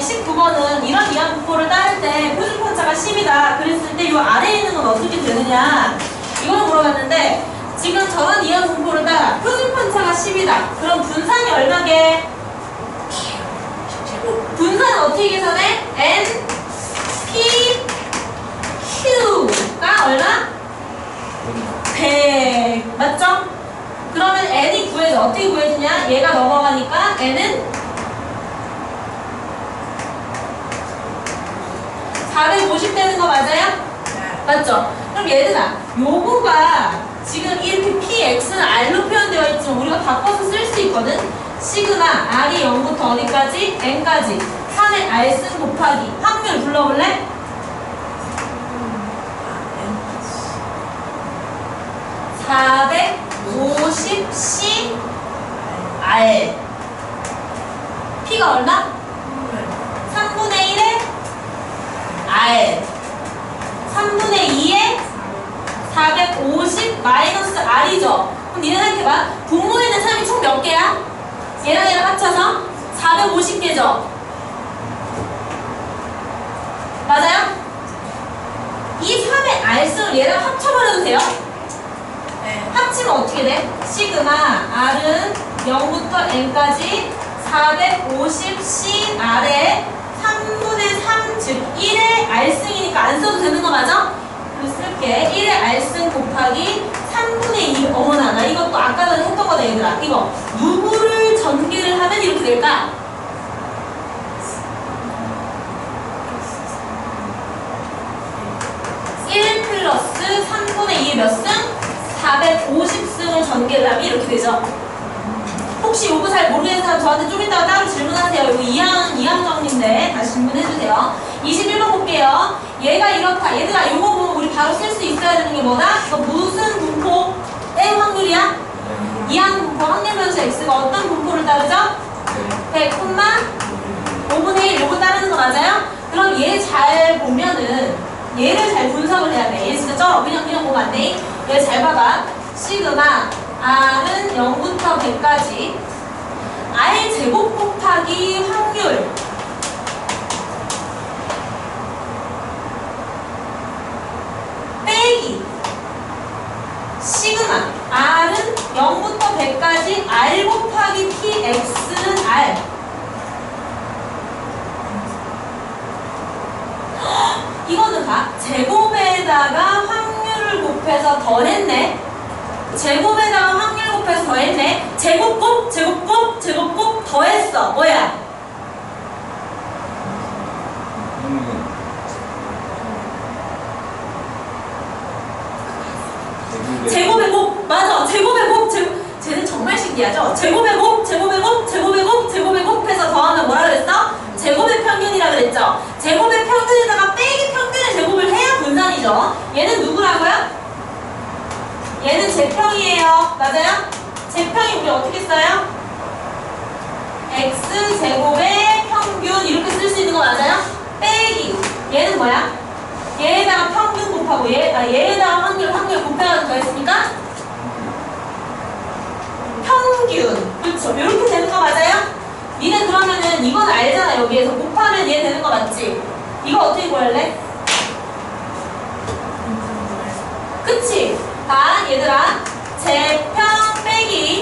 19번은 이런 이항 분포를 따를 때 표준 편차가 10이다. 그랬을 때 이 아래에 있는 건 어떻게 되느냐? 이걸 물어봤는데 지금 저런 이항 분포를 따라 표준 편차가 10이다. 그럼 분산이 얼마게? 분산은 어떻게 계산해? n p q가 얼마? 100 맞죠? 그러면 n이 구해져 어떻게 구해지냐? 얘가 넘어가니까 n은 450 되는 거 맞아요? 맞죠? 그럼 얘들아 요거가 지금 이렇게 px는 r로 표현되어 있지만 우리가 바꿔서 쓸 수 있거든? 시그마 r이 0부터 어디까지? n까지 3의 r승 곱하기 확률 불러볼래? 아, 450C R P가 얼마? 3분의 1에 R 3분의 2에 450 마이너스 R이죠 그럼 니네 생각해봐 분모에 있는 3이 총 몇 개야? 얘랑 얘랑 합쳐서 450개죠 맞아요? 이 3의 R승을 얘랑 합쳐버려도 돼요? 네. 합치면 어떻게 돼? 시그마 R은 0부터 N까지 450C R에 3분의 3, 즉 1의 R승이니까 안 써도 되는 거 맞아? 그래서 쓸게 1의 R승 곱하기 3분의 2 어머나 나 이것도 아까 전에 했던 거다 얘들아 이거 누구를 전개를 하면 이렇게 될까? 1 플러스 3분의 2의 몇 승? 450승을 전개를 하면 이렇게 되죠. 혹시 요거 잘 모르겠는 사람 저한테 좀 이따가 따로 질문하세요. 이거 이항, 이항 정리인데 다시 질문해주세요. 21번 볼게요. 얘가 이렇다. 얘들아 요거 보면 우리 바로 쓸 수 있어야 되는 게 뭐다? 이거 무슨 분포? 의 확률이야? 이항 분포 확률 변수 x가 어떤 분포를 따르죠? 100, 5분의 1 요거 따르는 거 맞아요? 그럼 얘 잘 보면은 얘를 잘 분석을 해야 돼. 얘 진짜 쩔어. 그냥 그냥 보면 안 돼. 얘 잘 봐봐. 시그마 r은 0부터 100까지. R 제곱 곱하기 확률. 빼기. 시그마. R은 0부터 100까지 r 곱하기 px는 r. 이거는 봐. 제곱에다가 확률을 곱해서 더했네. 제곱에다가 확률 곱해서 더했네. 제곱 곱, 제곱 곱, 제곱 곱 더했어. 뭐야? 제곱의 곱. 맞아. 제곱의 곱. 제, 쟤는 정말 신기하죠? 제곱의 곱, 제곱의 곱, 제곱의 곱, 제곱의 곱해서 더하면 뭐라 그랬어? 제곱의 평균이라 그랬죠? 제곱의 평균에다가 빼기 평균의 제곱을 해야 분산이죠? 얘는 누구라고요? 얘는 제평이에요. 맞아요? 제평이 우리 어떻게 써요? x제곱의 평균 이렇게 쓸 수 있는 거 맞아요? 빼기 얘는 뭐야? 얘에다가 평균 곱하고 얘, 아, 얘에다가 확률, 확률 곱해가지고 더했으니까 평균 그렇죠 이렇게 되는 거 맞아요? 니네 그러면은 이건 알잖아 여기에서 곱하면 얘 되는 거 맞지? 이거 어떻게 구할래? 그치? 자 얘들아 제평 빼기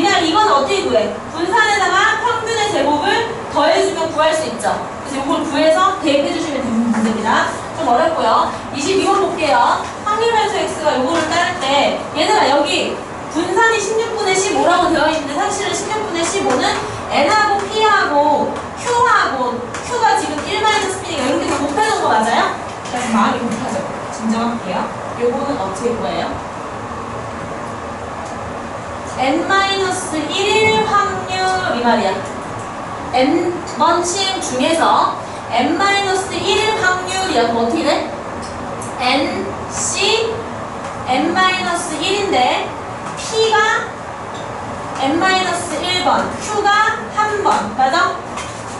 니네가 이건 어떻게 구해? 분산에다가 평균의 제곱을 더해주면 구할 수 있죠. 그래서 이걸 구해서 대입해 주시면 되는 문제입니다. 좀 어렵고요. 22번 볼게요. 확률 변수 x가 요거를 따를 때 얘들아 여기 분산이 16분의 15라고 되어 있는데 사실은 16분의 15는 n하고 p하고 q하고 q가 지금 1-p니까? 이렇게 다 곱해놓은 거 맞아요? 그래서 마음이 급하죠? 진정할게요. 요거는 어떻게 구해요? N-1일 확률 이 말이야. N번 시행 중에서 n-1일 확률이야. 그럼 어떻게 돼? nc n-1인데 p가 n-1번 q가 1번 맞아?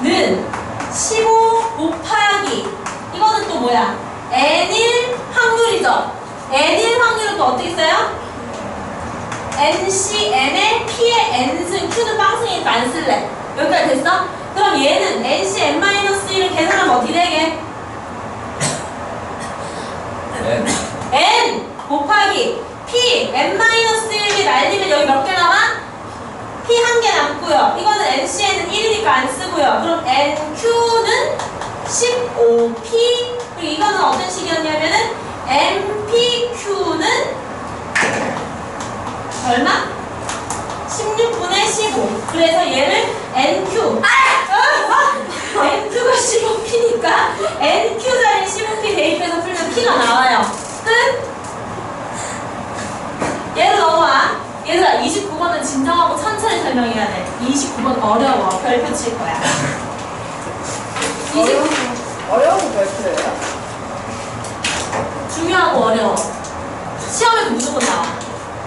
는 15 곱하기 이거는 또 뭐야? n일 확률이죠 n1 확률은 또 어떻게 써요? NCN의 P의 N승, Q는 빵승이니까 안 쓸래. 여기까지 됐어? 그럼 얘는 NCN-1을 계산하면 어떻게 되게? N N 곱하기 P N-1이 날리면 여기 몇 개 남아? P 한 개 남고요. 이거는 NCN은 1이니까 안 쓰고요. 그럼 NQ는 15P 그리고 이거는 어떤 식이었냐면은 MPQ는 얼마? 16분의 15 그래서 얘를 NQ 아! NQ가 15P니까 NQ 자리 15P 대입해서 풀면 P가 나와요 끝 얘로 넘어와 얘들아 29번은 진정하고 천천히 설명해야 돼 29번 어려워 별표 칠 거야 29 어려운 별표예요? 중요하고 어려워. 시험에도 무조건 나와.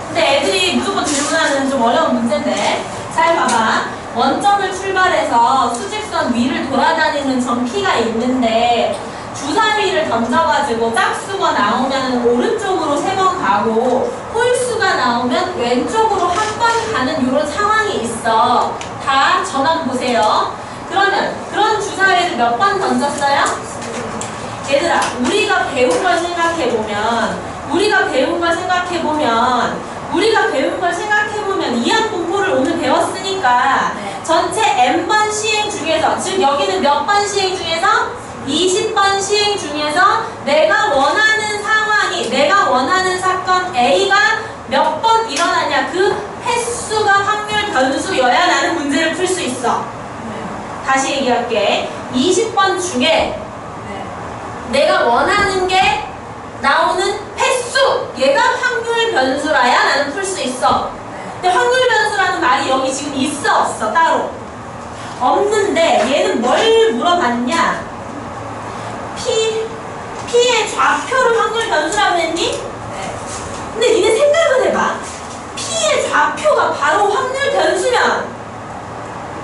근데 애들이 무조건 질문하는 좀 어려운 문제인데. 잘 봐봐. 원점을 출발해서 수직선 위를 돌아다니는 점 P가 있는데 주사위를 던져가지고 짝수가 나오면 오른쪽으로 세 번 가고 홀수가 나오면 왼쪽으로 한 번 가는 이런 상황이 있어. 다 전환 보세요. 그러면 그런 주사위를 몇 번 던졌어요? 얘들아, 우리가 배운 걸 생각해보면, 우리가 배운 걸 생각해보면, 우리가 배운 걸 생각해보면, 이한 공포를 오늘 배웠으니까, 네. 전체 n번 시행 중에서, 즉 여기는 몇 번 시행 중에서? 20번 시행 중에서 내가 원하는 상황이, 내가 원하는 사건 A가 몇 번 일어나냐, 그 횟수가 확률 변수여야 나는 문제를 풀 수 있어. 다시 얘기할게. 20번 중에 네. 내가 원하는 게 나오는 횟수 얘가 확률 변수라야 나는 풀 수 있어 근데 확률 변수라는 말이 여기 지금 있어 없어 따로 없는데 얘는 뭘 물어봤냐 P P의 좌표를 확률 변수라고 했니? 네. 근데 니네 생각을 해봐 P의 좌표가 바로 확률 변수면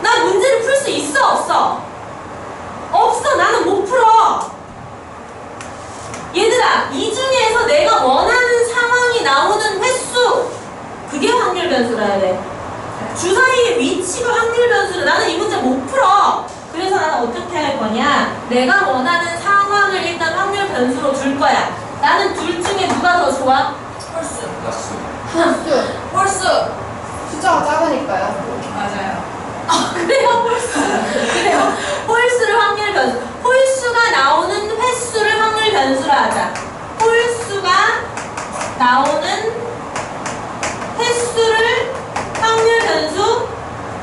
나 문제를 풀 수 있어 없어? 없어 나는 못 풀어 얘들아 이 중에서 내가 원하는 그게 확률 변수라야 돼 주사위의 위치가 확률 변수를 나는 이 문제 못 풀어 그래서 나는 어떻게 할 거냐 내가 원하는 상황을 일단 확률 변수로 둘 거야 나는 둘 중에 누가 더 좋아? 홀수. 약수 홀수. 홀수. 숫자가 작으니까요. 맞아요. 아 그래요 홀수 그래요 홀수를 확률 변수 홀수가 나오는 횟수를 확률 변수로 하자 홀수가 나오는 횟수를 확률 변수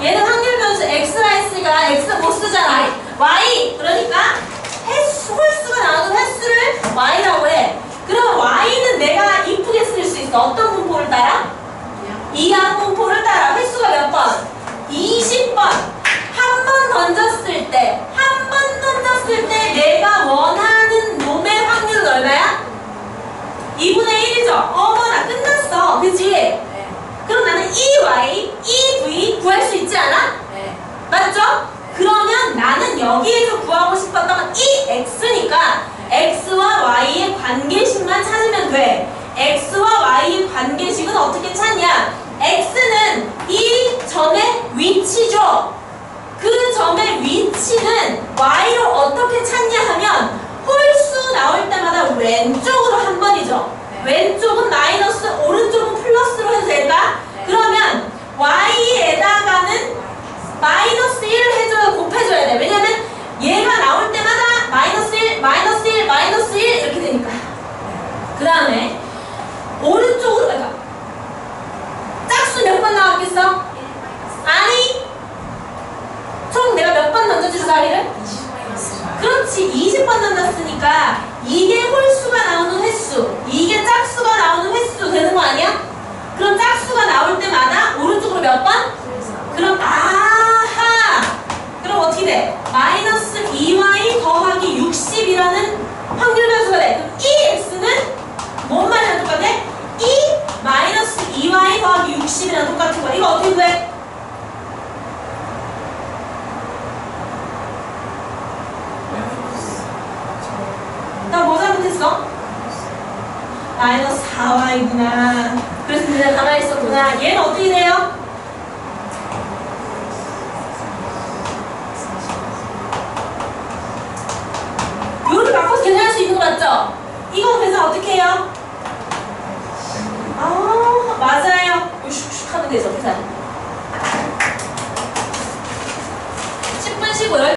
얘는 확률 변수 x라 했으니까 x 못 쓰잖아. Y. 그러니까 횟수, 홀수가 나오는 횟수를 y라고 해. 그럼 y는 내가 이쁘게 쓸 수 있어. 어떤 분포를 따라? 이항 분포를 따라 횟수가 몇 번? 20번 한 번 던졌을 때 한 번 던졌을 때 내가 원하는 놈의 확률은 얼마야? 2분의 1이죠 어머나 끝났어 그치? 네. 그럼 나는 EY, EV 구할 수 있지 않아? 네. 맞죠? 그러면 나는 여기에서 구하고 싶었던 건 EX니까 X와 Y의 관계식만 찾으면 돼. X와 Y의 관계식은 어떻게 찾냐? X는 이 점의 위치죠. 그 점의 위치는 Y로 어떻게 찾냐 하면 홀수 나올 때마다 왼쪽으로 한 번이죠. 네. 왼쪽은 마이너스, 오른쪽은 플러스로 해도 될까? 네. 그러면 Y에다가는 마이너스 1을 해줘야 곱해줘야 돼. 왜냐면 얘가 나올 때마다 마이너스 1, 마이너스 1, 마이너스 1 이렇게 되니까. 그 다음에 오른쪽으로 그러니까 짝수 몇 번 나왔겠어? 아니 총 내가 몇 번 던져줄 주사위를? 그렇지 20번 던졌으니까 이게 홀수가 나오는 횟수 이게 짝수가 나오는 횟수 되는 거 아니야? 그럼 짝수가 나올 때마다 오른쪽으로 몇 번? 그럼 아하 그럼 어떻게 돼? 마이너스 2y 더하기 60이라는 확률 변수가 돼 그럼 이 x는 뭔 말이랑 똑같아? 2 마이너스 2y 더하기 60이랑 똑같은 거야 이거 어떻게 구해? 나 뭐 잘못했어? 아 마이너스 4y구나. 그래서 그냥 가만히 있었구나. 얘는 어떻게 돼요?